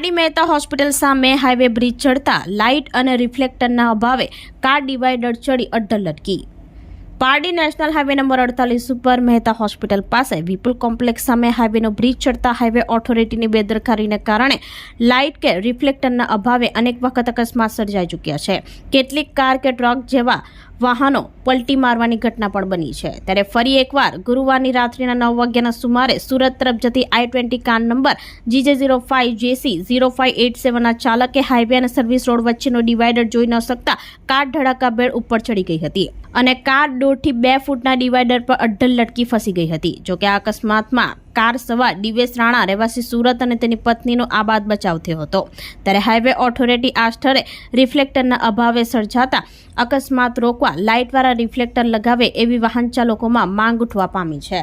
Pardi Mehta hospital સામે highway bridge ચડતા light અને રિફ્લેક્ટરના અભાવે કાર ડિવાઈડર ચડી અડ્ડર લટકી. પારડી નેશનલ હાઈવે નંબર અડતાલીસ ઉપર મહેતા હોસ્પિટલ પાસે વિપુલ કોમ્પ્લેક્સ સામે હાઈવેનો બ્રિજ ચડતા હાઈવે ઓથોરિટીની બેદરકારીને કારણે લાઇટ કે રિફ્લેક્ટરના અભાવે અનેક વખત અકસ્માત સર્જાઈ ચૂક્યા છે. કેટલીક કાર કે ટ્રક જેવા વાહનો પલટી મારવાની ઘટના પણ બની છે. ત્યારે ફરી એકવાર ગુરુવારની રાત્રિના નવ વાગ્યાના સુમારે સુરત તરફ જતી I twenty car number GJ zero five JC zero five eight સેવનના ચાલકે હાઈવે અને સર્વિસ રોડ વચ્ચેનો ડિવાઈડર જોઈ ન શકતા કાર ધડાકાભેર ઉપર ચડી ગઈ હતી અને કાર દોઢથી બે ફૂટના ડિવાઈડર પર અડ્ડલ લટકી ફસી ગઈ હતી. જોકે આ અકસ્માતમાં કાર સવાર દિવેશ રાણા રહેવાસી સુરત અને તેની પત્નીનો આબાદ બચાવ થયો હતો. ત્યારે હાઈવે ઓથોરિટી આ સ્થળે રિફ્લેક્ટરના અભાવે સર્જાતા અકસ્માત રોકવા લાઇટવાળા રિફ્લેક્ટર લગાવે એવી વાહન ચાલકોમાં માંગ ઉઠવા પામી છે.